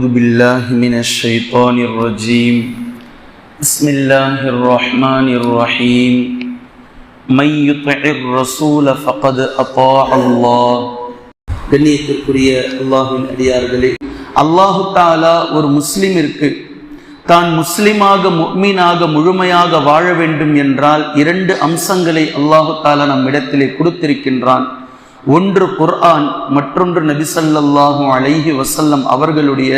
أعوذ بالله من الشيطان الرجيم بسم الله الرحمن الرحيم من يطع الرسول فقد أطاع الله கண்ணியத்திற்குரிய அல்லாஹின் அடியார்களே அல்லாஹு தாலா ஒரு முஸ்லிமிற்கு தான் முஸ்லிமாக முக்மீனாக முழுமையாக வாழ வேண்டும் என்றால் இரண்டு அம்சங்களை அல்லாஹு தாலா நம்மிடத்திலே கொடுத்திருக்கின்றான் ஒன்று குர்ஆன் மற்றொன்று நபிசல்லாஹும் அலைஹி வசல்லம் அவர்களுடைய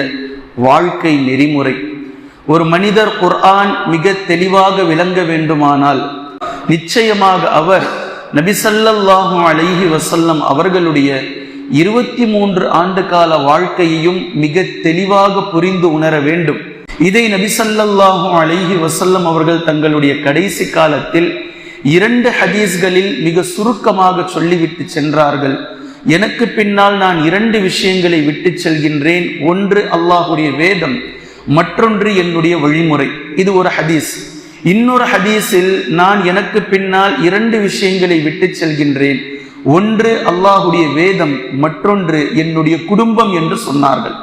வாழ்க்கை நெறிமுறை. ஒரு மனிதர் குர்ஆன் மிக தெளிவாக விளங்க வேண்டுமானால் நிச்சயமாக அவர் நபிசல்லாஹும் அலைஹி வசல்லம் அவர்களுடைய இருபத்தி மூன்று ஆண்டு கால வாழ்க்கையையும் மிக தெளிவாக புரிந்து உணர வேண்டும். இதை நபிசல்லாஹும் அலைஹி வசல்லம் அவர்கள் தங்களுடைய கடைசி காலத்தில் இரண்டு ஹதீஸ்களில் மிக சுருக்கமாக சொல்லிவிட்டு சென்றார்கள். எனக்கு பின்னால் நான் இரண்டு விஷயங்களை விட்டு செல்கின்றேன். ஒன்று அல்லாஹுடைய வேதம் மற்றொன்று என்னுடைய வழிமுறை. இது ஒரு ஹதீஸ். இன்னொரு ஹதீஸில் நான் எனக்கு பின்னால் இரண்டு விஷயங்களை விட்டு செல்கின்றேன். ஒன்று அல்லாஹுடைய வேதம் மற்றொன்று என்னுடைய குடும்பம் என்று சொன்னார்கள்.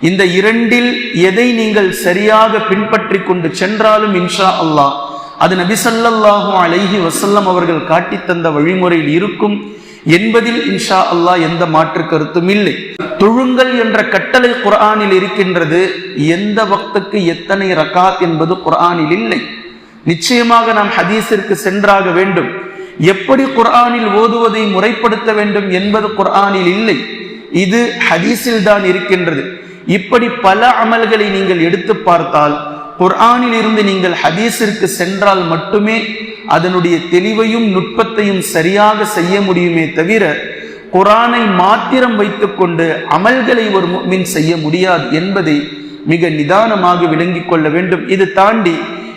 இந்த இரண்டில் எதை நீங்கள் சரியாக பின்பற்றி கொண்டு சென்றாலும் இன்ஷா அல்லாஹ் அது நபிசல்லாஹு அலைஹி வசல்லம் அவர்கள் காட்டி தந்த வழிமுறையில் இருக்கும் என்பதில் இன்ஷா அல்லாஹ் எந்த மாற்று கருத்தும் இல்லை. தொழுங்கள் என்ற கட்டளை குரானில் இருக்கின்றது. எந்த வக்துக்கு எத்தனை ரகாத் என்பது குரானில் இல்லை. நிச்சயமாக நாம் ஹதீஸிற்கு சென்றாக வேண்டும். எப்படி குர்ஆனில் ஓதுவதை முறைப்படுத்த வேண்டும் என்பது குரானில் இல்லை. இது ஹதீஸில் தான் இருக்கின்றது. இப்படி பல அமல்களை நீங்கள் எடுத்து பார்த்தால் குர்ஆனில் இருந்து நீங்கள் ஹதீஸிற்கு சென்றால் மட்டுமே அதனுடைய தெளிவையும் நுட்பத்தையும் சரியாக செய்ய முடியுமே தவிர குரானை மாத்திரம் வைத்துக்கொண்டு அமல்களை ஒரு மின் செய்ய முடியாது என்பதை மிக நிதானமாக விளங்கிக் கொள்ள வேண்டும். இது தாண்டி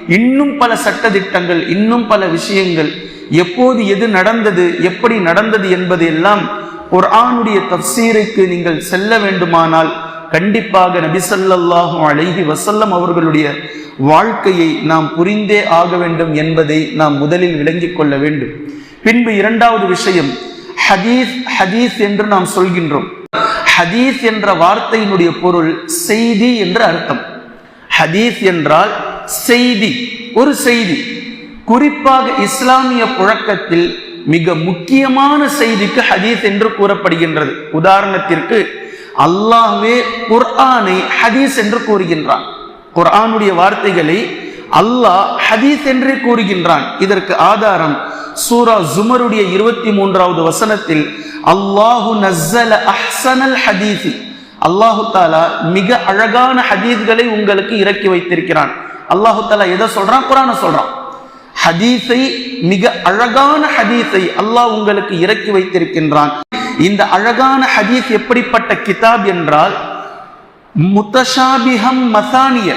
இன்னும் பல சட்டதிட்டங்கள் இன்னும் பல விஷயங்கள் எப்போது எது நடந்தது எப்படி நடந்தது என்பதையெல்லாம் குர்ஆனுடைய தப்சீருக்கு நீங்கள் செல்ல வேண்டுமானால் கண்டிப்பாக நபிசல்லாஹும் அழகி வசல்லம் அவர்களுடைய வாழ்க்கையை நாம் புரிந்தே ஆக வேண்டும் என்பதை நாம் முதலில் விளங்கிக் கொள்ள வேண்டும். பின்பு இரண்டாவது விஷயம் ஹதீஸ் ஹதீஸ் என்று நாம் சொல்கின்றோம். ஹதீஸ் என்ற வார்த்தையினுடைய பொருள் செய்தி என்று அர்த்தம். ஹதீஸ் என்றால் செய்தி ஒரு செய்தி. குறிப்பாக இஸ்லாமிய புழக்கத்தில் மிக முக்கியமான செய்திக்கு ஹதீஸ் என்று கூறப்படுகின்றது. உதாரணத்திற்கு அல்லாஹ்வே குர்ஆனை ஹதீஸ் என்று கூறுகின்றான். குர்ஆனுடைய வார்த்தைகளை அல்லாஹ் ஹதீஸ் என்றே கூறுகின்றான். இதற்கு ஆதாரம் சூரா ஜுமருடைய இருபத்தி மூன்றாவது வசனத்தில் அல்லாஹு நஸ்ஸல அஹ்சனல் ஹதீசி அல்லாஹு தாலா மிக அழகான ஹதீஸ்களை உங்களுக்கு இறக்கி வைத்திருக்கிறான். அல்லாஹு தாலா எதை சொல்றான்? குரான சொல்றான். ஹதீஸை மிக அழகான ஹதீஸை அல்லாஹ் உங்களுக்கு இறக்கி வைத்திருக்கின்றான். இந்த அழகான ஹதீஸ் எப்படிப்பட்ட கிதாப் என்றால் முத்தஷாபிஹம் மசானிய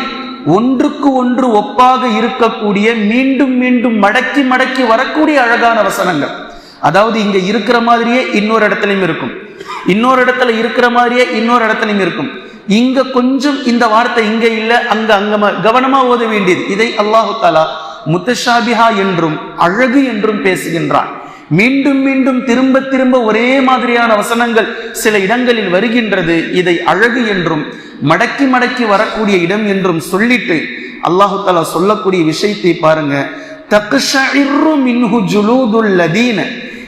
ஒன்றுக்கு ஒன்று ஒப்பாக இருக்கக்கூடிய மீண்டும் மீண்டும் மடக்கி மடக்கி வரக்கூடிய அழகான வசனங்கள். அதாவது இங்க இருக்கிற மாதிரியே இன்னொரு இடத்துலையும் இருக்கும். இன்னொரு இடத்துல இருக்கிற மாதிரியே இன்னொரு இடத்துலையும் இருக்கும். இங்க கொஞ்சம் இந்த வார்த்தை இங்க இல்ல அங்க அங்க கவனமா ஓத வேண்டியது. இதை அல்லாஹு தாலா முத்தஷாபிஹா என்றும் அழகு என்றும் பேசுகின்றான். மீண்டும் மீண்டும் திரும்ப திரும்ப ஒரே மாதிரியான வசனங்கள் சில இடங்களில் வருகின்றது. இதை அழகு என்றும் மடக்கி மடக்கி வரக்கூடிய இடம் என்றும் சொல்லிட்டு அல்லாஹு தாலா சொல்லக்கூடிய விஷயத்தை பாருங்க.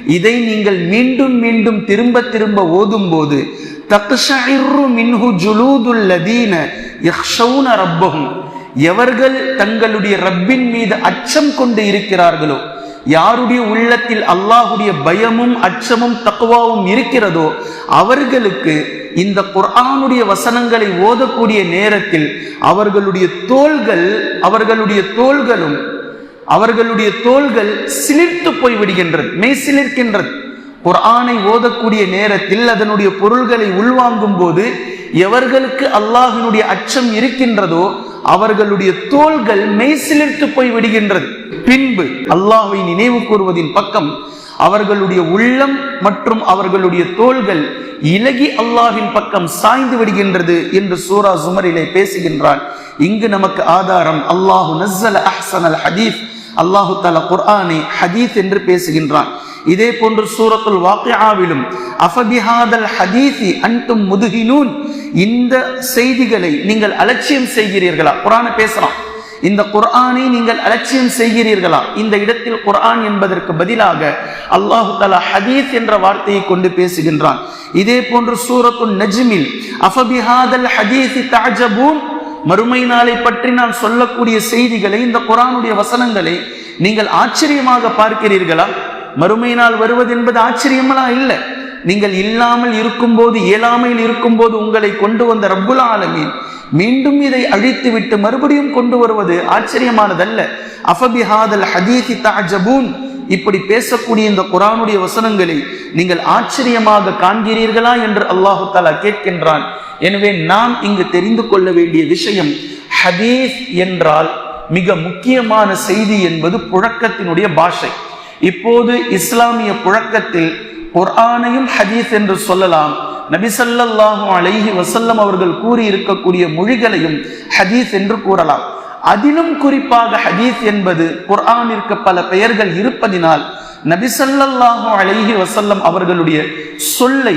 இதை நீங்கள் மீண்டும் மீண்டும் திரும்ப திரும்ப ஓதும் போது எவர்கள் தங்களுடைய ரப்பின் மீது அச்சம் கொண்டு இருக்கிறார்களோ யாருடைய உள்ளத்தில் அல்லாஹுடைய பயமும் அச்சமும் தக்குவாவும் இருக்கிறதோ அவர்களுக்கு இந்த குர்ஆனுடைய வசனங்களை ஓதக்கூடிய நேரத்தில் அவர்களுடைய தோள்கள் அவர்களுடைய தோள்களும் அவர்களுடைய தோள்கள் சிலிர்த்து போய் விடுகின்றது மெய் சிலிர்க்கின்றது. குர்ஆனை ஓதக்கூடிய நேரத்தில் அதனுடைய பொருள்களை உள்வாங்கும் போது எவர்களுக்கு அல்லாஹினுடைய அச்சம் இருக்கின்றதோ அவர்களுடைய தோள்கள் மெய்சிலிர்த்து போய் விடுகின்றது. பின்பு அல்லாஹை நினைவு கூறுவதின் பக்கம் அவர்களுடைய உள்ளம் மற்றும் அவர்களுடைய தோள்கள் இலகி அல்லாஹின் பக்கம் சாய்ந்து விடுகின்றது என்று சூரா சுமரிலே பேசுகின்றான். இங்கு நமக்கு ஆதாரம் அல்லாஹு நஸ்ஸல அல் ஹதீஃப் அல்லாஹு தாலா குர்ஆனை ஹதீஸ் என்று பேசுகின்றான். இதே போன்று சூரத்துல் வாக்கியாவிலும் அஃபபிஹாதல் ஹதீசி அன்டும் முதுகினூன் இந்த செய்திகளை நீங்கள் அலட்சியம் செய்கிறீர்களா? குரான பேசலாம். இந்த குர்ஆனை நீங்கள் அலட்சியம் செய்கிறீர்களா? இந்த இடத்தில் குர்ஆன் என்பதற்கு பதிலாக அல்லாஹு தலா ஹதீஸ் என்ற வார்த்தையை கொண்டு பேசுகின்றான். இதே போன்று சூரத்துல் நஜ்மில் அஃபபிஹாதல் ஹதீசி தாஜபூன் மறுமை நாளை பற்றி நான் சொல்லக்கூடிய செய்திகளை இந்த குரானுடைய வசனங்களை நீங்கள் ஆச்சரியமாக பார்க்கிறீர்களா? மறுமை நாள் வருவது என்பது ஆச்சரியமெல்லாம் இல்லை. நீங்கள் இல்லாமல் இருக்கும்போது இயலாமையில் இருக்கும்போது உங்களை கொண்டு வந்த ரப்புல் ஆலமீன் மீண்டும் இதை அழித்துவிட்டு மறுபடியும் கொண்டு வருவது ஆச்சரியமானதல்ல. அஃபபிஹாதல் ஹதீசி தாஜபூன் இப்படி பேசக்கூடிய இந்த குரானுடைய வசனங்களை நீங்கள் ஆச்சரியமாக காண்கிறீர்களா என்று அல்லாஹு தாலா கேட்கின்றான். எனவே நாம் இங்கு தெரிந்து கொள்ள வேண்டிய விஷயம் ஹதீஸ் என்றால் மிக முக்கியமான செய்தி என்பது புழக்கத்தினுடைய பாஷை. இப்போது இஸ்லாமிய புழக்கத்தில் குர்ஆனையும் ஹதீஸ் என்று சொல்லலாம். நபிசல்லாஹு அலைஹி வசல்லம் அவர்கள் கூறி இருக்கக்கூடிய மொழிகளையும் ஹதீஸ் என்று கூறலாம். அதிலும் குறிப்பாக ஹதீஸ் என்பது குர்ஆனிற்கு பல பெயர்கள் இருப்பதினால் நபிசல்லாஹு அலைஹி வசல்லம் அவர்களுடைய சொல்லை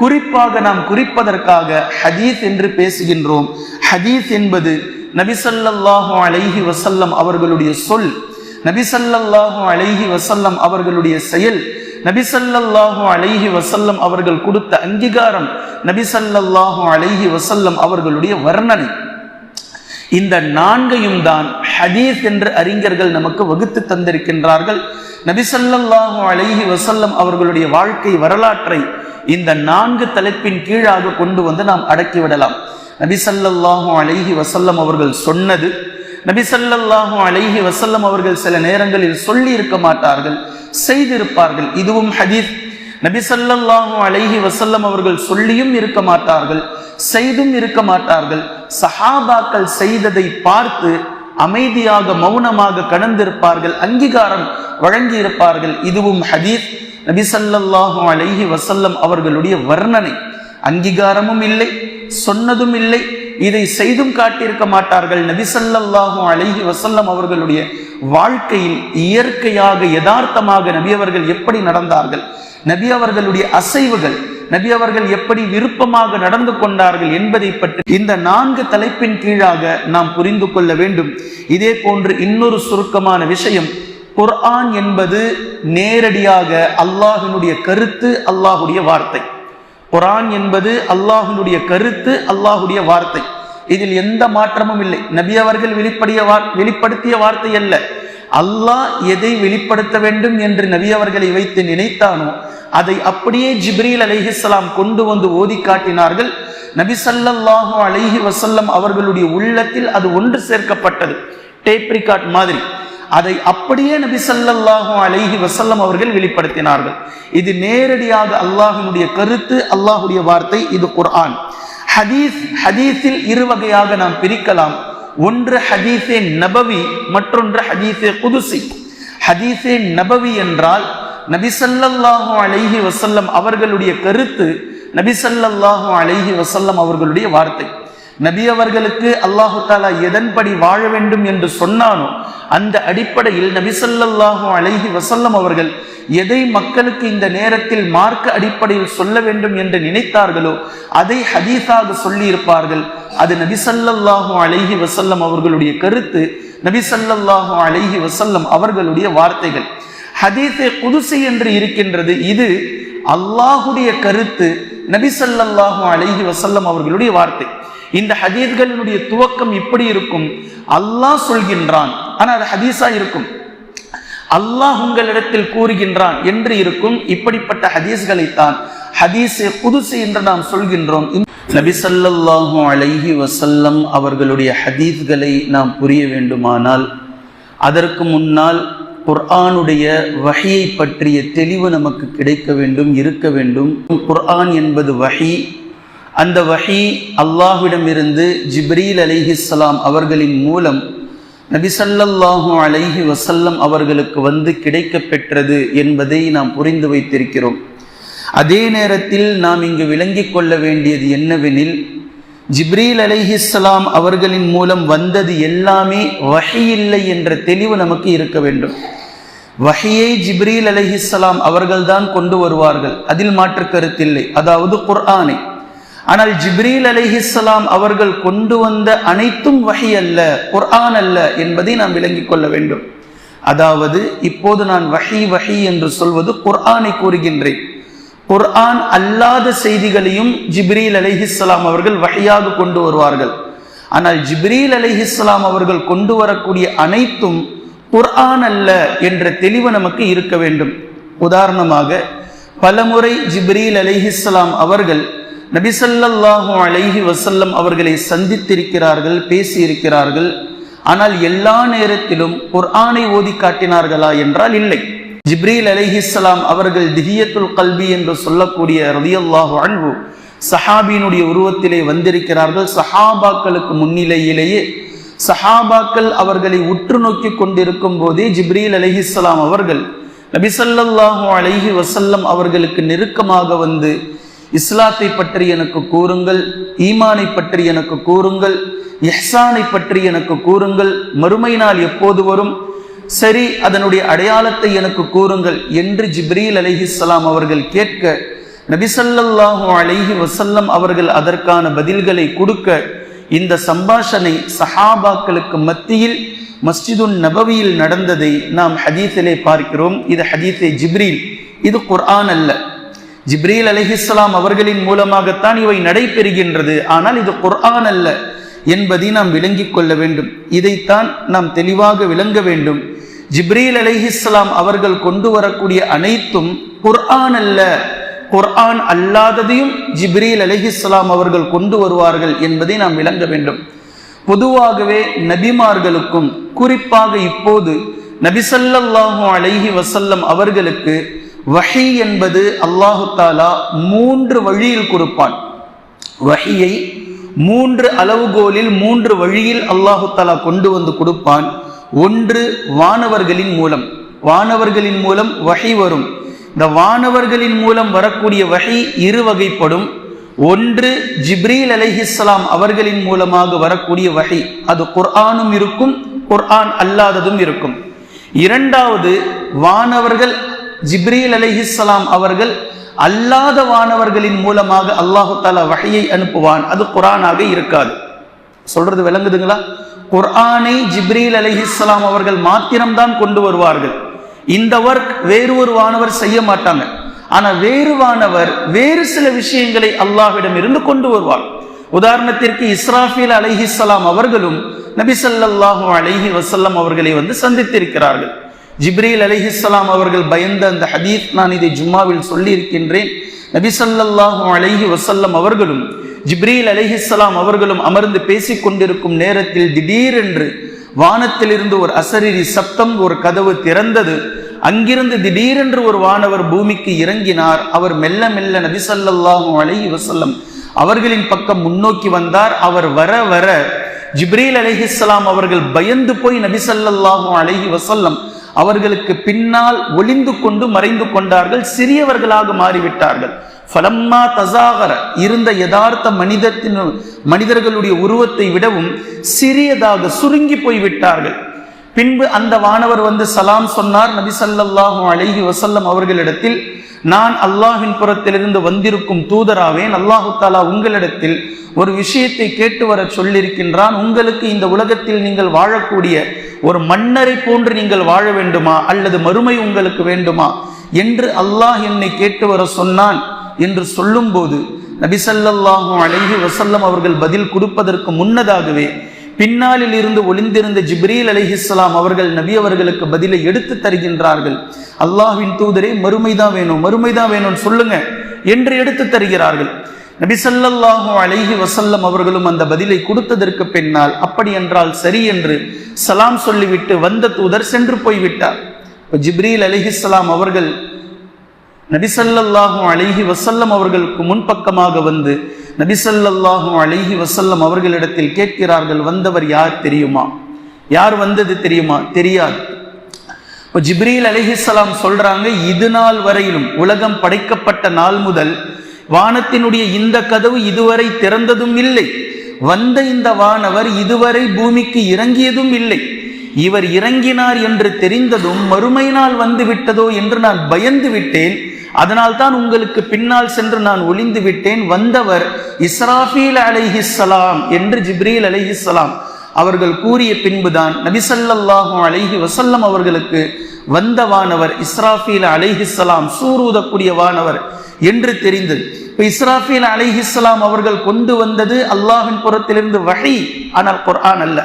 குறிப்பாக நாம் குறிப்பதற்காக ஹதீஸ் என்று பேசுகின்றோம். ஹதீஸ் என்பது நபிசல்லாஹு அலைஹி வசல்லம் அவர்களுடைய சொல் நபிசல்லாஹு அலைஹி வசல்லம் அவர்களுடைய செயல் நபிசல்லாஹு அலைஹி வசல்லம் அவர்கள் கொடுத்த அங்கீகாரம் நபிசல்லாஹு அலைஹி வசல்லம் அவர்களுடைய வர்ணனை. இந்த நான்கையும் தான் ஹதீஸ் என்று அறிஞர்கள் நமக்கு வகுத்து தந்திருக்கின்றார்கள். நபிசல்லாஹு அலைஹி வசல்லம் அவர்களுடைய வாழ்க்கை வரலாற்றை இந்த நான்கு தலைப்பின் கீழாக கொண்டு வந்து நாம் அடக்கிவிடலாம் நபிசல்லாஹு அலைஹி வசல்லம் அவர்கள் சொன்னது நபிசல்லாஹு அலைஹி வசல்லம் அவர்கள் சில நேரங்களில் சொல்லி இருக்க மாட்டார்கள் செய்திருப்பார்கள். இதுவும் ஹதீஸ் நபிசல்லாஹு அலைஹி வசல்லம் அவர்கள் சொல்லியும் இருக்க மாட்டார்கள் செய்தும் இருக்க மாட்டார்கள். சஹாபாக்கள் செய்ததை பார்த்து அமைதியாக மௌனமாக கடந்திருப்பார்கள் அங்கீகாரம் வழங்கி இருப்பார்கள் இதுவும் ஹதீத் நபிசல்லாஹு அலைஹி வசல்லம் அவர்களுடைய வர்ணனை. அங்கீகாரமும் இல்லை சொன்னதும் இல்லை இதை செய்தும் காட்டியிருக்க மாட்டார்கள். நபிசல்லாஹும் அழகி வசல்லம் அவர்களுடைய வாழ்க்கையில் இயற்கையாக யதார்த்தமாக நபி அவர்கள் எப்படி நடந்தார்கள்? நபி அவர்களுடைய அசைவுகள் நபி அவர்கள் எப்படி விருப்பமாக நடந்து கொண்டார்கள் என்பதை பற்றி இந்த நான்கு தலைப்பின் கீழாக நாம் புரிந்து கொள்ள வேண்டும். இதே போன்று இன்னொரு சுருக்கமான விஷயம் குர்ஆன் என்பது நேரடியாக அல்லாஹினுடைய கருத்து அல்லாஹுடைய வார்த்தை. குரான் என்பது அல்லாஹுடைய கருத்து அல்லாஹுடைய வார்த்தை. இதில் எந்த மாற்றமும் இல்லை. நபி அவர்கள் வெளிப்படிய வெளிப்படுத்திய வார்த்தை அல்ல. அல்லாஹ் எதை வெளிப்படுத்த வேண்டும் என்று நபி அவர்களை வைத்து நினைத்தானோ அதை அப்படியே ஜிப்ரீல் அலிஹிஸ்லாம் கொண்டு வந்து ஓதி காட்டினார்கள். நபி சல்லல்லாஹு அலைஹி வசல்லம் அவர்களுடைய உள்ளத்தில் அது ஒன்று சேர்க்கப்பட்டது. டேப்ரிகாட் மாதிரி. அதை அப்படியே நபி சல்லாஹூ அலைஹி வசல்லம் அவர்கள் வெளிப்படுத்தினார்கள். இது நேரடியாக அல்லாஹினுடைய கருத்து அல்லாஹுடைய வார்த்தை இது குர்ஆன். ஹதீஸ் ஹதீஸில் இரு வகையாக நாம் பிரிக்கலாம். ஒன்று ஹதீஸே நபவி மற்றொன்று ஹதீஸே குதுசி. ஹதீஸே நபவி என்றால் நபிசல்லாஹு அலைஹி வசல்லம் அவர்களுடைய கருத்து நபிசல்லாஹு அலைஹி வசல்லம் அவர்களுடைய வார்த்தை. நபி அவர்களுக்கு அல்லாஹு தாலா எதன்படி வாழ வேண்டும் என்று சொன்னானோ அந்த அடிப்படையில் நபிசல்லாஹு அழகி வசல்லம் அவர்கள் எதை மக்களுக்கு இந்த நேரத்தில் மார்க்க அடிப்படையில் சொல்ல வேண்டும் என்று நினைத்தார்களோ அதை ஹதீஸாக சொல்லியிருப்பார்கள். அது நபிசல்லாஹு அழகி வசல்லம் அவர்களுடைய கருத்து நபிசல்லாஹு அழகி வசல்லம் அவர்களுடைய வார்த்தைகள். ஹதீஸே புதுசு என்று இருக்கின்றது. இது அல்லாஹுடைய கருத்து நபிசல்லாஹு அழகி வசல்லம் அவர்களுடைய வார்த்தை. இந்த ஹதீஸ்களினுடைய துவக்கம் இப்படி இருக்கும். அல்லாஹ் சொல்கின்றான். ஆனால் அது ஹதீஸா இருக்கும். அல்லாஹ் உங்களிடத்தில் கூறுகின்றான் என்று இருக்கும். இப்படிப்பட்ட ஹதீஸ்களைத்தான் ஹதீஸே புதுசு என்று நாம் சொல்கின்றோம். நபிசல்லாஹு அலைஹி வசல்லம் அவர்களுடைய ஹதீஸ்களை நாம் புரிய வேண்டுமானால் அதற்கு முன்னால் குர்ஆனுடைய வகையை பற்றிய தெளிவு நமக்கு கிடைக்க வேண்டும் இருக்க வேண்டும். குர்ஆன் என்பது வகை அந்த வஹி அல்லாஹ்விடமிருந்து ஜிப்ரீல் அலிஹிஸ்லாம் அவர்களின் மூலம் நபிசல்லாஹு அலைஹி வசல்லம் அவர்களுக்கு வந்து கிடைக்க பெற்றது என்பதை நாம் புரிந்து வைத்திருக்கிறோம். அதே நேரத்தில் நாம் இங்கு விளங்கிக் கொள்ள வேண்டியது என்னவெனில் ஜிப்ரீல் அலைஹிஸ்ஸலாம் அவர்களின் மூலம் வந்தது எல்லாமே வஹி இல்லை என்ற தெளிவு நமக்கு இருக்க வேண்டும். வஹியை ஜிப்ரீல் அலைஹிஸ்ஸலாம் அவர்கள்தான் கொண்டு வருவார்கள். அதில் மாற்று கருத்தில்லை அதாவது குர்ஆனை ஆனால் ஜிப்ரீல் அலிஹிஸ்லாம் அவர்கள் கொண்டு வந்த அனைத்தும் வகை அல்ல குர்ஆன் அல்ல என்பதை நாம் விளங்கிக் கொள்ள வேண்டும். அதாவது இப்போது நான் வஹி வஹி என்று சொல்வது குர்ஆனை கூறுகின்றேன். குர்ஆன் அல்லாத செய்திகளையும் ஜிப்ரீல் அலிஹிஸ்லாம் அவர்கள் வகையாக கொண்டு வருவார்கள். ஆனால் ஜிப்ரீல் அலிஹிஸ்லாம் அவர்கள் கொண்டு வரக்கூடிய அனைத்தும் குர்ஆன் அல்ல என்ற தெளிவு நமக்கு இருக்க வேண்டும். உதாரணமாக பலமுறை ஜிப்ரீல் அலிஹிஸ்லாம் அவர்கள் நபிசல்லாஹு அலைஹி வசல்லம் அவர்களை சந்தித்திருக்கிறார்கள் பேசியிருக்கிறார்கள். ஆனால் எல்லா நேரத்திலும் குர்ஆனை ஓதி காட்டினார்களா என்றால் இல்லை. ஜிப்ரீல் அலைஹிஸ்ஸலாம் அவர்கள் திஹியத்துல் கல்வி என்று சொல்லக்கூடிய ரதியல்லாஹு அன்பு சஹாபியினுடைய உருவத்திலே வந்திருக்கிறார்கள். சஹாபாக்களுக்கு முன்னிலையிலேயே சஹாபாக்கள் அவர்களை உற்று நோக்கி கொண்டிருக்கும் போதே ஜிப்ரீல் அலைஹிஸ்ஸலாம் அவர்கள் நபிசல்லாஹு அலைஹி வசல்லம் அவர்களுக்கு நெருக்கமாக வந்து இஸ்லாத்தை பற்றி எனக்கு கூறுங்கள் ஈமானை பற்றி எனக்கு கூறுங்கள் எஹ்சானை பற்றி எனக்கு கூறுங்கள் மறுமை நாள் எப்போது வரும்? சரி அதனுடைய அடையாளத்தை எனக்கு கூறுங்கள் என்று ஜிப்ரீல் அலிஹிஸ்லாம் அவர்கள் கேட்க நபிசல்லாஹு அலைஹி வசல்லம் அவர்கள் அதற்கான பதில்களை கொடுக்க இந்த சம்பாஷனை சஹாபாக்களுக்கு மத்தியில் மஸ்ஜிதுன் நபவியில் நடந்ததை நாம் ஹதீஸிலே பார்க்கிறோம். இது ஹதீஸே ஜிப்ரீல். இது குர்ஆன் அல்ல. ஜிப்ரீல் அலிஹிஸ்லாம் அவர்களின் மூலமாகத்தான் இவை நடைபெறுகின்றது. ஆனால் இது குர்ஆன் அல்ல என்பதை நாம் விளங்கிக் கொள்ள வேண்டும். இதைத்தான் நாம் தெளிவாக விளங்க வேண்டும். ஜிப்ரீல் அலிஹிஸ்லாம் அவர்கள் கொண்டு வரக்கூடிய அனைத்தும் குர்ஆன் அல்ல. குர்ஆன் அல்லாததையும் ஜிப்ரீல் அலிஹிஸ்லாம் அவர்கள் கொண்டு வருவார்கள் என்பதை நாம் விளங்க வேண்டும். பொதுவாகவே நபிமார்களுக்கும் குறிப்பாக இப்போது நபிசல்லாஹூ அலைஹி வசல்லம் அவர்களுக்கு வஹி என்பது அல்லாஹு தாலா மூன்று வழியில் கொடுப்பான். வஹியை மூன்று அளவுகோலில் மூன்று வழியில் அல்லாஹு தாலா கொண்டு வந்து கொடுப்பான். ஒன்று வானவர்களின் மூலம். வானவர்களின் மூலம் வகை வரும். இந்த வானவர்களின் மூலம் வரக்கூடிய வகை இரு வகைப்படும். ஒன்று ஜிப்ரீல் அலைஹிஸ்லாம் அவர்களின் மூலமாக வரக்கூடிய வகை அது குர்ஆனும் இருக்கும் குர்ஆன் அல்லாததும் இருக்கும். இரண்டாவது வானவர்கள் ஜிப்ரீல் அலைஹிஸ்லாம் அவர்கள் அல்லாத வானவர்களின் மூலமாக அல்லாஹு தாலா வகையை அனுப்புவான். அது குரானாக இருக்காது. சொல்றது விளங்குதுங்களா? குர்ஆனை ஜிப்ரீல் அலைஹிஸ்லாம் அவர்கள் மாத்திரம்தான் கொண்டு வருவார்கள். இந்த ஒர்க் வேறு ஒரு வானவர் செய்ய மாட்டாங்க. ஆனா வேறு வானவர் வேறு சில விஷயங்களை அல்லாஹ்விடம் இருந்து கொண்டு வருவார். உதாரணத்திற்கு இஸ்ராஃபில் அலைஹிஸ்லாம் அவர்களும் நபி அலைஹி வசல்லம் அவர்களை வந்து சந்தித்திருக்கிறார்கள். ஜிப்ரீல் அலிஹிஸ்லாம் அவர்கள் பயந்த அந்த ஹதீஸ் நான் இதை ஜும்மாவில் சொல்லி இருக்கின்றேன் நபி வசல்லம் அவர்களும் ஜிப்ரீல் அலிஹிஸ்லாம் அவர்களும் அமர்ந்து பேசிக் கொண்டிருக்கும் நேரத்தில் திடீரென்று வானத்திலிருந்து ஒரு அசரீரி சப்தம் ஒரு கதவு திறந்தது. அங்கிருந்து திடீரென்று ஒரு வானவர் பூமிக்கு இறங்கினார். அவர் மெல்ல மெல்ல நபி அலஹி வசல்லம் அவர்களின் பக்கம் முன்னோக்கி வந்தார். அவர் வர வர ஜிப்ரீல் அலிஹிஸ்லாம் அவர்கள் பயந்து போய் நபி அலஹி வசல்லம் அவர்களுக்கு பின்னால் ஒளிந்து கொண்டு மறைந்து கொண்டார்கள் சிறியவர்களாக மாறிவிட்டார்கள். ஃபலம்மா தசாகர இருந்த யதார்த்த மனிதத்தின் மனிதர்களுடைய உருவத்தை விடவும் சிறியதாக சுருங்கி போய் விட்டார்கள் பின்பு அந்த வானவர் வந்து சலாம் சொன்னார் நபி ஸல்லல்லாஹு அலைஹி வசல்லம் அவர்களிடத்தில் நான் அல்லாஹின் புறத்திலிருந்து வந்திருக்கும் தூதராவேன். அல்லாஹு தாலா உங்களிடத்தில் ஒரு விஷயத்தை கேட்டு வர சொல்லியிருக்கின்றான். உங்களுக்கு இந்த உலகத்தில் நீங்கள் வாழக்கூடிய ஒரு மன்னரை போன்று நீங்கள் வாழ வேண்டுமா? அல்லது மறுமை உங்களுக்கு வேண்டுமா? என்று அல்லாஹ் என்னை கேட்டு வர சொன்னான் என்று சொல்லும்போது நபிசல்லாஹு அழகி வசல்லம் அவர்கள் பதில் கொடுப்பதற்கு முன்னதாகவே பின்னாளில் இருந்து ஒளிந்திருந்த ஜிப்ரீல் அலிஹிஸ்லாம் அவர்கள் நபி அவர்களுக்கு பதிலை எடுத்து தருகின்றார்கள். அல்லாஹ்வின் தூதரே மறுமைதான் வேணும் மறுமைதான் வேணும்னு சொல்லுங்க என்று எடுத்து தருகிறார்கள். நபி ஸல்லல்லாஹு அலைஹி வசல்லம் அவர்களும் அந்த பதிலை கொடுத்ததற்கு பின்னால் அப்படி என்றால் சரி என்று சலாம் சொல்லிவிட்டு வந்த தூதர் சென்று போய்விட்டார். இப்போ ஜிப்ரீல் அலிஹிஸ்லாம் அவர்கள் நபிசல்லாஹு அலைஹி வசல்லம் அவர்களுக்கு முன்பக்கமாக வந்து நபிசல்லாஹும் அழகி வசல்லம் அவர்களிடத்தில் கேட்கிறார்கள் வந்தவர் யார் தெரியுமா? யார் வந்தது தெரியுமா? தெரியாது. இப்போ ஜிப்ரீல் அலிஹிஸ்லாம் சொல்றாங்க இது நாள் வரையிலும் உலகம் படைக்கப்பட்ட நாள் முதல் வானத்தினுடைய இந்த கதவு இதுவரை திறந்ததும் இல்லை. வந்த இந்த வானவர் இதுவரை பூமிக்கு இறங்கியதும் இல்லை. இவர் இறங்கினார் என்று தெரிந்ததும் மறுமை நாள் வந்து விட்டதோ என்று நான் பயந்து விட்டேன். அதனால் தான் உங்களுக்கு பின்னால் சென்று நான் ஒளிந்து விட்டேன். வந்தவர் இஸ்ராஃபீல் அலைஹிஸ்ஸலாம் என்று ஜிப்ரீல் அலைஹிஸ்ஸலாம் அவர்கள் கூறிய பின்புதான் நபிசல்லாஹும் அலைஹி வசல்லம் அவர்களுக்கு வந்த வானவர் இஸ்ராஃபீல் அலைஹிஸ்ஸலாம் சூரூதக்கூடிய வானவர் என்று தெரிந்தது. இப்போ இஸ்ராஃபீல் அலைஹிஸ்லாம் அவர்கள் கொண்டு வந்தது அல்லாஹின் புறத்திலிருந்து வகை ஆனால் குர்ஆன் அல்ல.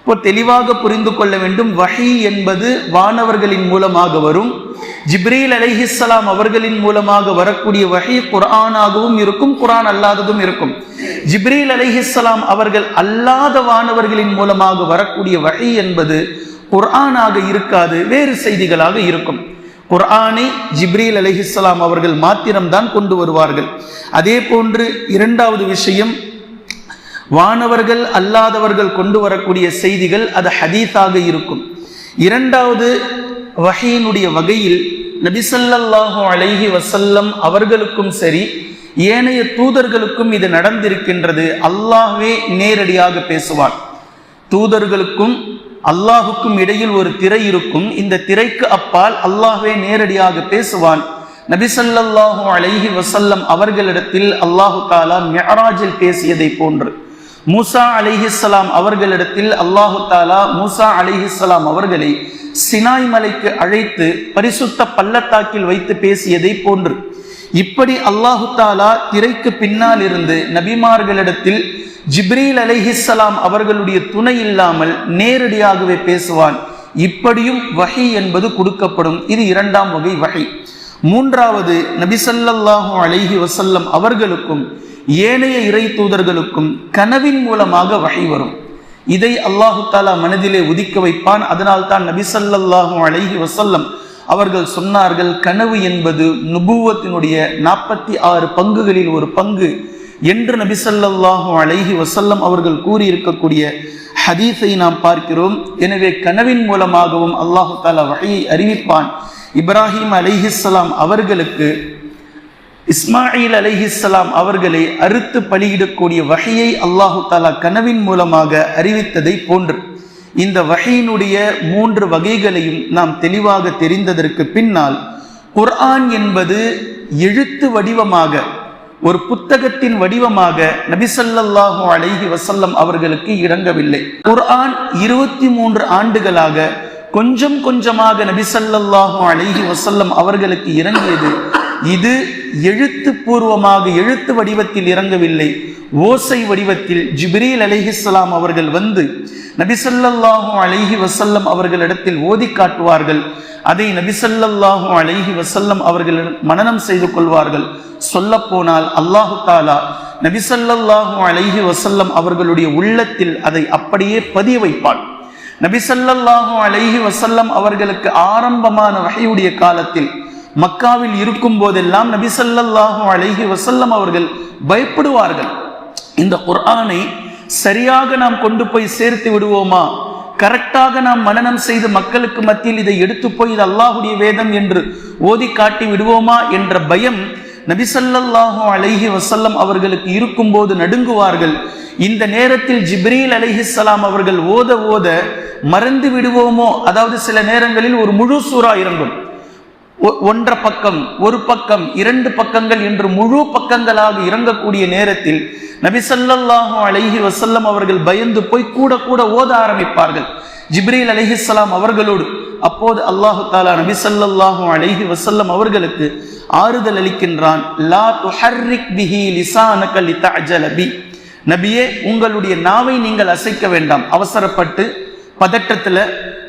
இப்போ தெளிவாக புரிந்து கொள்ள வேண்டும் வஹி என்பது வானவர்களின் மூலமாக வரும். ஜிப்ரீல் அலிஹிஸ்லாம் அவர்களின் மூலமாக வரக்கூடிய வகை குரானாகவும் இருக்கும் குரான் அல்லாததும் இருக்கும். ஜிப்ரீல் அலிஹிஸ்லாம் அவர்கள் அல்லாத வானவர்களின் மூலமாக வரக்கூடிய வகை என்பது குர்ஆனாக இருக்காது வேறு செய்திகளாக இருக்கும். குர்ஆனை ஜிப்ரீல் அலிஹிஸ்லாம் அவர்கள் மாத்திரம்தான் கொண்டு வருவார்கள். அதே போன்று இரண்டாவது விஷயம் வானவர்கள் அல்லாதவர்கள் கொண்டு வரக்கூடிய செய்திகள் அது ஹதீஸாக இருக்கும். இரண்டாவது வகையினுடைய வகையில் நபிசல்லாஹு அலைஹி வசல்லம் அவர்களுக்கும் சரி ஏனைய தூதர்களுக்கும் இது நடந்திருக்கின்றது. அல்லாஹ்வே நேரடியாக பேசுவான். தூதர்களுக்கும் அல்லாஹுக்கும் இடையில் ஒரு திரை இருக்கும். இந்த திரைக்கு அப்பால் அல்லாஹ்வே நேரடியாக பேசுவான். நபிசல்லாஹு அலைஹி வசல்லம் அவர்களிடத்தில் அல்லாஹு தாலா மெஹராஜில் பேசியதை போன்று மூசா அலிஹிஸ்லாம் அவர்களிடத்தில் அல்லாஹு தாலா மூசா அலிஹிஸ்லாம் அவர்களை சினாய் மலைக்கு அழைத்து பரிசுத்த பள்ளத்தாக்கில் வைத்து பேசியதை போன்று. இப்படி அல்லாஹு தாலா திரைக்கு பின்னால் இருந்து நபிமார்களிடத்தில் ஜிப்ரீல் அலிஹிஸ்லாம் அவர்களுடைய துணை இல்லாமல் நேரடியாகவே பேசுவான். இப்படியும் வகை என்பது கொடுக்கப்படும். இது இரண்டாம் வகை வகை மூன்றாவது நபிசல்லாஹு அலைஹி வசல்லம் அவர்களுக்கும் ஏனைய இறை தூதர்களுக்கும் கனவின் மூலமாக வகை வரும். இதை அல்லாஹு தாலா மனதிலே உதிக்க வைப்பான். அதனால் தான் நபிசல்லாஹும் அழகி வசல்லம் அவர்கள் சொன்னார்கள் கனவு என்பது நுபுவத்தினுடைய நாற்பத்தி ஆறு பங்குகளில் ஒரு பங்கு. என்று நபிசல்லாஹும் அழகி வசல்லம் அவர்கள் கூறியிருக்கக்கூடிய ஹதீஸை நாம் பார்க்கிறோம். எனவே கனவின் மூலமாகவும் அல்லாஹு தாலா வகையை அறிவிப்பான். இப்ராஹிம் அலிஹிஸ்லாம் அவர்களுக்கு இஸ்மாயில் அலிஹிஸ்லாம் அவர்களை அறுத்து பலியிடக்கூடிய வகையை அல்லாஹு தாலா கனவின் மூலமாக அறிவித்ததை போன்று இந்த வகையினுடைய மூன்று வகைகளையும் நாம் தெளிவாக தெரிந்ததற்கு பின்னால் குர்ஆன் என்பது எழுத்து வடிவமாக ஒரு புத்தகத்தின் வடிவமாக நபிசல்லாஹு அலைஹி வசல்லம் அவர்களுக்கு இறங்கவில்லை. குர்ஆன் இருபத்தி மூன்று ஆண்டுகளாக கொஞ்சம் கொஞ்சமாக நபிசல்லாஹு அலைஹி வசல்லம் அவர்களுக்கு இறங்கியது இது எழுத்து பூர்வமாக எழுத்து வடிவத்தில் இறங்கவில்லை. ஓசை வடிவத்தில் ஜிப்ரீல் அலிஹிஸ்லாம் அவர்கள் வந்து நபிசல்லாஹும் அலைஹி வசல்லம் அவர்களிடத்தில் ஓதி காட்டுவார்கள். அதை நபிசல்லாஹும் அலைஹி வசல்லம் அவர்கள் மனனம் செய்து கொள்வார்கள். சொல்ல போனால் அல்லாஹு தாலா நபிசல்லாஹும் அலைஹி வசல்லம் அவர்களுடைய உள்ளத்தில் அதை அப்படியே பதிய வைப்பாள். நபிசல்லாஹும் அலைஹி வசல்லம் அவர்களுக்கு ஆரம்பமான வகையுடைய காலத்தில் மக்காவில் இருக்கும் போதெல்லாம் நபிசல்லாஹு அழகி வசல்லம் அவர்கள் பயப்படுவார்கள். இந்த குர்ஆனை சரியாக நாம் கொண்டு போய் சேர்த்து விடுவோமா? கரெக்டாக நாம் மனனம் செய்து மக்களுக்கு மத்தியில் இதை எடுத்து போய் இது அல்லாஹுடைய வேதம் என்று ஓதி காட்டி விடுவோமா என்ற பயம் நபிசல்லாஹு அலைஹி வசல்லம் அவர்களுக்கு இருக்கும்போது நடுங்குவார்கள். இந்த நேரத்தில் ஜிப்ரீல் அலிஹிஸ்லாம் அவர்கள் ஓத ஓத மறந்து விடுவோமோ? அதாவது சில நேரங்களில் ஒரு முழு சூறா இறங்கும். ஒன்ற பக்கம் ஒரு பக்கம் இரண்டு பக்கங்கள் என்று முழு பக்கங்களாக இறங்கக்கூடிய நேரத்தில் நபிசல்லாஹு அலஹி வசல்லம் அவர்கள் பயந்து போய் கூட கூட ஓத ஆரம்பிப்பார்கள். ஜிப்ரீல் அலிஹிஸ்லாம் அவர்களோடு. அப்போது அல்லாஹு தாலா நபிசல்லாஹு அலைஹி வசல்லம் அவர்களுக்கு ஆறுதல் அளிக்கின்றான். லா துஹர்ரிக் பிஹி லிசானக லிதஅஜல நபியே உங்களுடைய நாவை நீங்கள் அசைக்க வேண்டாம். அவசரப்பட்டு பதட்டத்தில்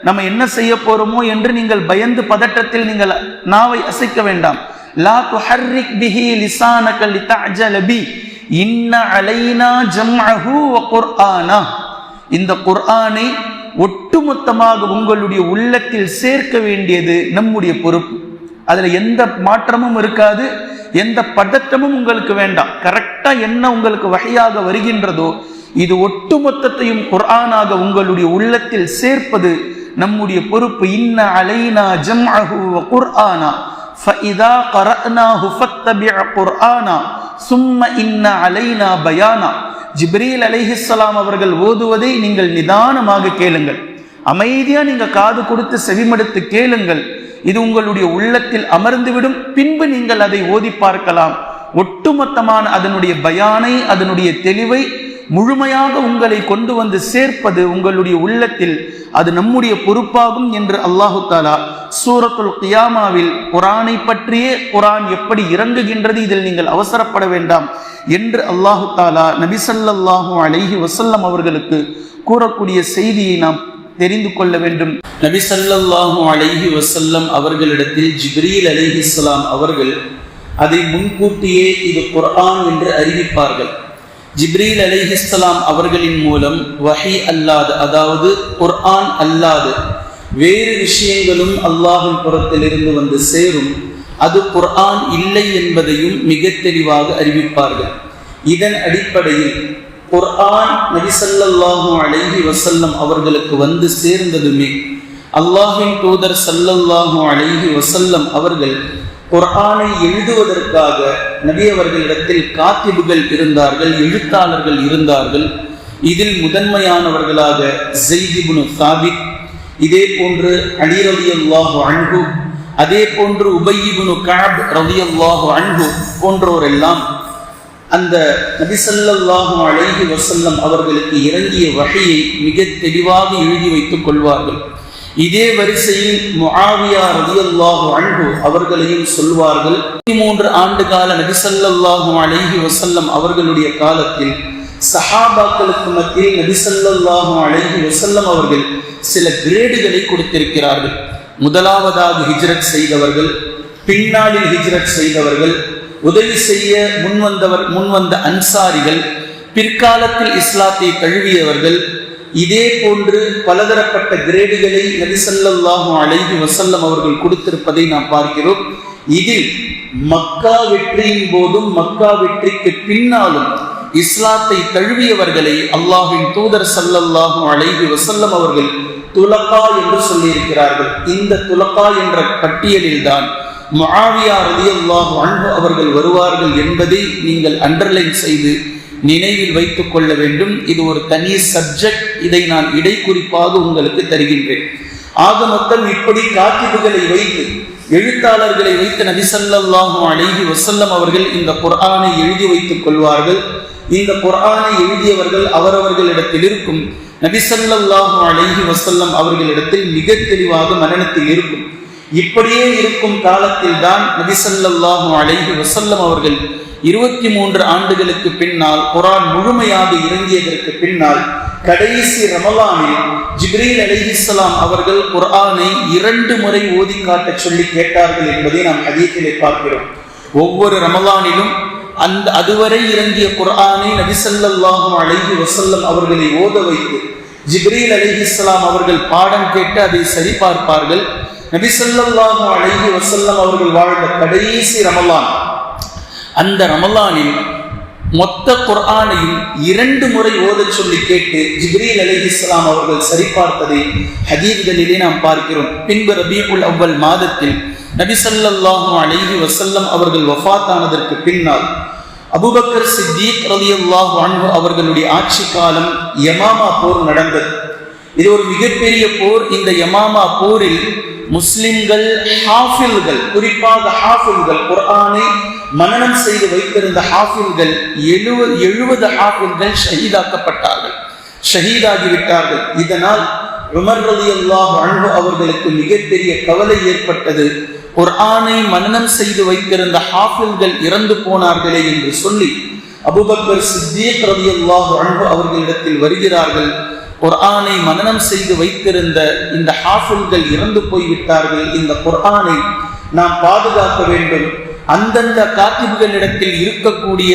நம்ம என்ன செய்ய போறோமோ என்று நீங்கள் பயந்து பதட்டத்தில் நீங்கள் நாவை அசைக்க வேண்டாம். லா துஹர்ரிக் பிஹி லிசானக லிதஅஜல பி. இன்ன அலைனா ஜம்அஹு வ குர்ஆனா. இந்த குர்ஆனை ஒட்டுமொத்தமாக உங்களுடைய உள்ளத்தில் சேர்க்க வேண்டியது நம்முடைய பொறுப்பு. அதுல எந்த மாற்றமும் இருக்காது எந்த பதட்டமும் உங்களுக்கு வேண்டாம். கரெக்டா என்ன உங்களுக்கு வகையாக வருகின்றதோ இது ஒட்டுமொத்தத்தையும் குர்ஆனாக உங்களுடைய உள்ளத்தில் சேர்ப்பது நம்முடைய பொறுப்பு இன்ன அலைனா ஜம்அஹு வ குர்ஆனா ஃபஇதா கரஅனாஹு ஃபத்தபிஅ குர்ஆனா சும்ம இன்ன அலைனா பயானா. ஜிப்ரீல் அலைஹிஸ்ஸலாம் அவர்கள் ஓதுவதை நீங்கள் நிதானமாக கேளுங்கள். அமைதியா நீங்க காது கொடுத்து செவிமடுத்து கேளுங்கள். இது உங்களுடைய உள்ளத்தில் அமர்ந்துவிடும் பின்பு நீங்கள் அதை ஓதி பார்க்கலாம். ஒட்டுமொத்தமான அதனுடைய பயானை அதனுடைய தெளிவை முழுமையாக உங்களை கொண்டு வந்து சேர்ப்பது உங்களுடைய உள்ளத்தில் அது நம்முடைய பொறுப்பாகும் என்று அல்லாஹு தாலா சூரத்துல் கியாமாவில் குரானை பற்றியே குரான் எப்படி இறங்குகின்றது இதில் நீங்கள் அவசரப்பட வேண்டாம் என்று அல்லாஹு தாலா நபிசல்லாஹூ அலைஹி வசல்லம் அவர்களுக்கு கூறக்கூடிய செய்தியை நாம் தெரிந்து கொள்ள வேண்டும். நபி சல்லாஹூ அலைஹி வசல்லம் அவர்களிடத்தில் ஜிப்ரீல் அலிஹிஸ்லாம் அவர்கள் அதை முன்கூட்டியே இது குர்ஆன் என்று அறிவிப்பார்கள். ஜிப்ரீல் அலிஹிஸ்லாம் அவர்களின் மூலம் வஹி அல்லாது அதாவது குர்ஆன் அல்லாது வேறு விஷயங்களும் அல்லாஹின் புறத்திலிருந்து வந்து சேரும். அது குர்ஆன் இல்லை என்பதையும் மிக தெளிவாக அறிவிப்பார்கள். இதன் அடிப்படையில் குர்ஆன் நபிசல்லாஹு அலைஹி வசல்லம் அவர்களுக்கு வந்து சேர்ந்ததுமே அல்லாஹின் தூதர் சல்லல்லாஹு அலைஹி வசல்லம் அவர்கள் குர்ஆனை எழுதுவதற்காக நபி அவர்களிடத்தில் காத்திபுகள் இருந்தார்கள் எழுத்தாளர்கள் இருந்தார்கள். இதில் முதன்மையானவர்களாக ஜெய்திபுனு சாபித் இதே போன்று அலி ரவி அல்லாஹு அன்பு அதே போன்று உபயிபுனு காப் ரவி அல்லாஹு அன்பு போன்றோரெல்லாம் அந்த நபிசல்லாஹு அழகி வசல்லம் அவர்களுக்கு இறங்கிய வகையை மிக தெளிவாக எழுதி வைத்துக் கொள்வார்கள். இதே வரிசையில் முஆவியா ரதியல்லாஹு அன்பு அவர்களையும் சொல்வார்கள். மூன்று ஆண்டு கால நபிசல்லாஹு அழகி வசல்லம் அவர்களுடைய காலத்தில் சஹாபாக்களுக்கு மத்தியில் நபிசல்லாஹு அழகி வசல்லம் அவர்கள் சில கிரேடுகளை கொடுத்திருக்கிறார்கள். முதலாவதாக ஹிஜ்ரத் செய்தவர்கள் பின்னாளில் ஹிஜ்ரத் செய்தவர்கள் உதவி செய்ய முன்வந்தவர் முன்வந்த அன்சாரிகள் பிற்காலத்தில் இஸ்லாத்தை தழுவியவர்கள் இதே போன்று பலதரப்பட்ட கிரேடுகளை நபிசல்லாஹு அலைஹி வசல்லம் அவர்கள் கொடுத்திருப்பதை நாம் பார்க்கிறோம். இதில் மக்கா வெற்றியின் போதும் மக்கா வெற்றிக்கு பின்னாலும் இஸ்லாத்தை தழுவியவர்களை அல்லாஹின் தூதர் சல்லல்லாஹும் அலைஹி வசல்லம் அவர்கள் துலக்கா என்று சொல்லியிருக்கிறார்கள். இந்த துலக்கா என்ற பட்டியலில் தான் முஆவியா ரலியல்லாஹு அன்பு அவர்கள் வருவார்கள் என்பதை நீங்கள் அண்டர்லைன் செய்து நினைவில் வைத்துக் கொள்ள வேண்டும். இது ஒரு தனி சப்ஜெக்ட் இதை நான் இடைக்குறிப்பாக உங்களுக்கு தருகின்றேன். ஆக மொத்தம் இப்படி காத்திப்புகளை வைத்து எழுத்தாளர்களை வைத்து நபிசல்லாஹு அழகி வசல்லம் அவர்கள் இந்த குர்ஆனை எழுதி வைத்துக் கொள்வார்கள். இந்த குர்ஆனை எழுதியவர்கள் அவரவர்களிடத்தில் இருக்கும். நபிசல்லாஹு அழகி வசல்லம் அவர்களிடத்தில் மிக தெளிவாக மரணத்தில் இருக்கும். இப்படியே இருக்கும் காலத்தில் தான் நபிசல்லாஹும் அலைஹி வசல்லம் அவர்கள் இருபத்தி மூன்று ஆண்டுகளுக்கு பின்னால் குரான் முழுமையாக இறங்கியதற்கு பின்னால் கடைசி ரமலானில் ஜிப்ரீல் அலிஹிஸ்லாம் அவர்கள் குரானை இரண்டு முறை ஓதி காட்ட சொல்லி கேட்டார்கள் என்பதை நாம் அதிகத்திலே பார்க்கிறோம். ஒவ்வொரு ரமலானிலும் அந்த அதுவரை இறங்கிய குர்ஆனை நபிசல்லாஹும் அழகி வசல்லம் அவர்களை ஓத வைத்து ஜிப்ரீல் அலிஹிஸ்லாம் அவர்கள் பாடம் கேட்டு அதை சரிபார்ப்பார்கள். நபிசல்லாஹு அழகி வசல்லம் அவர்கள் வாழ்ந்த கடைசி ரமலான். அந்த ரமலானில் மொத்த குர்ஆனையும் இரண்டு முறை ஓதச் சொல்லி கேட்டு ஜிப்ரீல் அலி இஸ்லாம் அவர்கள் சரிபார்த்ததை ஹதீப்களிலே நாம் பார்க்கிறோம். பின்பு ரபீபுல் அவ்வல் மாதத்தில் நபிசல்லாஹு அலைஹி வசல்லம் அவர்கள் வஃபாத்தானதற்கு பின்னால் அபுபக்கர் சித்தீக் ரலி அல்லாஹு அன்பு அவர்களுடைய ஆட்சி காலம் யமாமா போர் நடந்தது. இது ஒரு மிகப்பெரிய போர். இந்த யமாமா போரில் முஸ்லிம்கள் ஹாஃபில்கள் குறிப்பாக ஹாஃபில்கள் குர்ஆனை மனநம் செய்து வைத்திருந்த ஹாஃபில்கள் எழுபது எழுபது ஹாஃபில்கள் ஷஹீதாக்கப்பட்டார்கள். ஷஹீதாகிவிட்டார்கள். இதனால் உமர் ரலி அல்லாஹ் அன்பு அவர்களுக்கு மிகப்பெரிய கவலை ஏற்பட்டது. குர்ஆனை மனநம் செய்து வைத்திருந்த ஹாஃபில்கள் இறந்து போனார்களே என்று சொல்லி அபுபக்கர் சித்தீக் ரவி அல்லாஹ் அன்பு அவர்களிடத்தில் வருகிறார்கள். குர்ஆனை மனனம் செய்து வைத்திருந்த இந்த ஹாஃபில்கள் இறந்து போய்விட்டார்கள். இந்த குர்ஆனை நாம் பாதுகாக்க வேண்டும். அந்தந்த காத்திபுகளிடத்தில் இருக்கக்கூடிய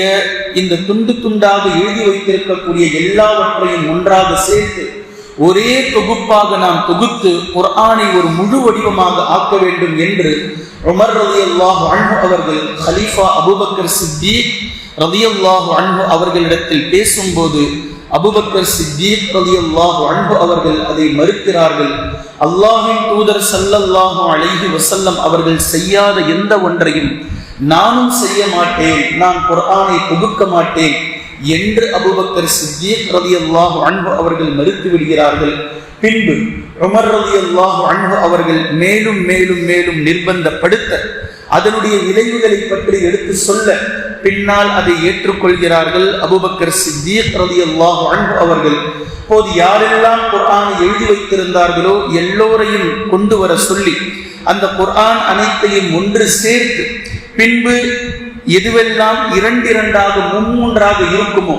இந்த துண்டு துண்டாக எழுதி வைத்திருக்கக்கூடிய எல்லாவற்றையும் ஒன்றாக சேர்த்து ஒரே தொகுப்பாக நாம் தொகுத்து குர்ஆனை ஒரு முழு வடிவமாக ஆக்க வேண்டும் என்று உமர் ரதி அல்லாஹு அன்பு அவர்கள் ஹலீஃபா அபுபக்கர் சித்தீக் ரதி அல்லாஹு அன்பு அவர்களிடத்தில் பேசும்போது அபுபக்கர் சித்தீக் ரதி அன்பு அவர்கள் அதை மறுக்கிறார்கள். அல்லாஹின் தூதர் சல்லல்லாஹு அலைஹி வசல்லம் அவர்கள் செய்யாத எந்த ஒன்றையும் நானும் செய்ய மாட்டேன். நான் குர்ஆனை புகுக்க மாட்டேன் என்று அபுபக்கர் சித்திக் ரலியல்லாஹு அன்பு அவர்கள் மறுத்து விடுகிறார்கள். பின்பு உமர் ரலியல்லாஹு அன்பு அவர்கள் மேலும் மேலும் மேலும் நிர்பந்தப்படுத்த அதனுடைய விளைவுகளை பற்றி எடுத்து சொல்ல பின்னால் அதை ஏற்றுக்கொள்கிறார்கள் அபுபக்கர் சித்திக் ரலியல்லாஹு அன்பு அவர்கள். இப்போது யாரெல்லாம் குர்ஆனை எழுதி வைத்திருந்தார்களோ எல்லோரையும் கொண்டு வர சொல்லி அந்த குர்ஆன் அனைத்தையும் ஒன்று சேர்த்து பின்பு எதுவெல்லாம் இரண்டிரண்டாக மும்மூன்றாக இருக்குமோ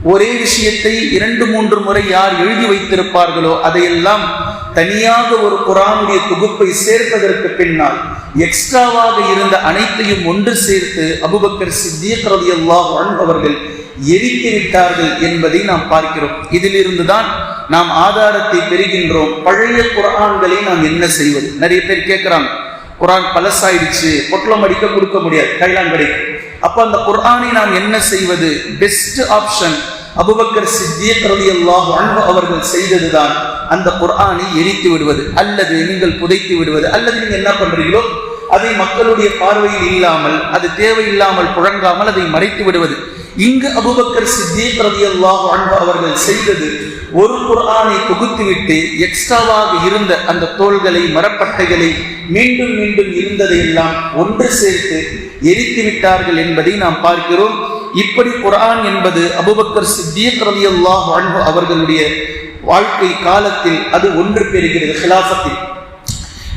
ஒரே விஷயத்தை இரண்டு மூன்று முறை யார் எழுதி வைத்திருப்பார்களோ அதையெல்லாம் தனியாக ஒரு குரானுடைய தொகுப்பை சேர்ப்பதற்கு பின்னால் எக்ஸ்ட்ராவாக இருந்த அனைத்தையும் ஒன்று சேர்த்து அபுபக்கர் சித்தியக் ரலியல்லாஹு அவர்கள் எரித்து விட்டார்கள் என்பதை நாம் பார்க்கிறோம். இதிலிருந்து தான் நாம் ஆதாரத்தை பெறுகின்றோம். பழைய குரான்களை நாம் என்ன செய்வது? நிறைய பேர் கேட்கிறாங்க. குரான் பழசாயிடுச்சு பொட்டலம் அடிக்க கொடுக்க முடியாது கைலான் கிடைக்கும் அப்ப அந்த குர்ஆனை நாம் என்ன செய்வது? Best option Abu Bakr Siddiq Ravi அல்லாஹ் அவர்கள் செய்ததுதான் அந்த குர்ஆனை எரித்து விடுவது அல்லது நீங்கள் புதைத்து விடுவது அல்லது நீங்க என்ன பண்றீங்களோ அதை மக்களுடைய பார்வையில் இல்லாமல் அது தேவையில்லாமல் புழங்காமல் அதை மறைத்து விடுவது. இங்கு அபுபக்கர் சித்திக் ரலியல்லாஹு அல்லாஹ் அவர்கள் செய்தது ஒரு குர்ஆனை தொகுத்துவிட்டு எக்ஸ்ட்ராவாக இருந்த அந்த தோள்களை மரப்பட்டைகளை மீண்டும் மீண்டும் இருந்ததை எல்லாம் ஒன்று சேர்த்து எரித்து விட்டார்கள் என்பதை நாம் பார்க்கிறோம். இப்படி குரான் என்பது அபுபக்கர் சித்தியக் ரவி அல்லாஹ் அவர்களுடைய வாழ்க்கை காலத்தில் அது ஒன்று பெறுகிறது ஹிலாஃபத்தில்.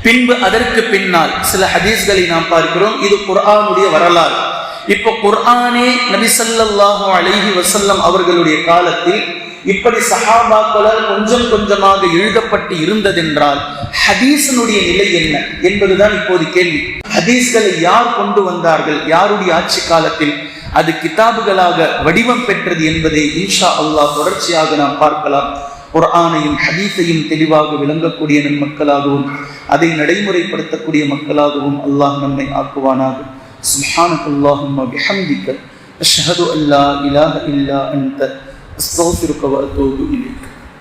பின்பு அதற்கு பின்னால் சில ஹதீஸ்களை நாம் பார்க்கிறோம். இது குர்ஆனுடைய வரலாறு. இப்போ குர்ஆனே நபிசல்லாஹு அலஹி வசல்லம் அவர்களுடைய காலத்தில் இப்படி சஹாபாக்களால் கொஞ்சம் கொஞ்சமாக எழுதப்பட்டு இருந்ததென்றால் ஹதீஸனுடைய நிலை என்ன என்பதுதான் இப்போது கேள்வி. ஹதீஸ்களை யார் கொண்டு வந்தார்கள் யாருடைய ஆட்சி காலத்தில் அது கிதாபுகளாக வடிவம் பெற்றது என்பதை இன்ஷா அல்லாஹ் தொடர்ச்சியாக நாம் பார்க்கலாம் குர்ஆனையும் ஹதீஸையும் தெளிவாக விளங்கக்கூடிய நம் மக்களாகவும் அதை நடைமுறைப்படுத்தக்கூடிய மக்களாகவும் அல்லாஹ் நம்மை ஆக்குவானாக سبحانك اللهم وبحمدك أشهد أن لا إله إلا أنت أستغفرك وأتوب إليك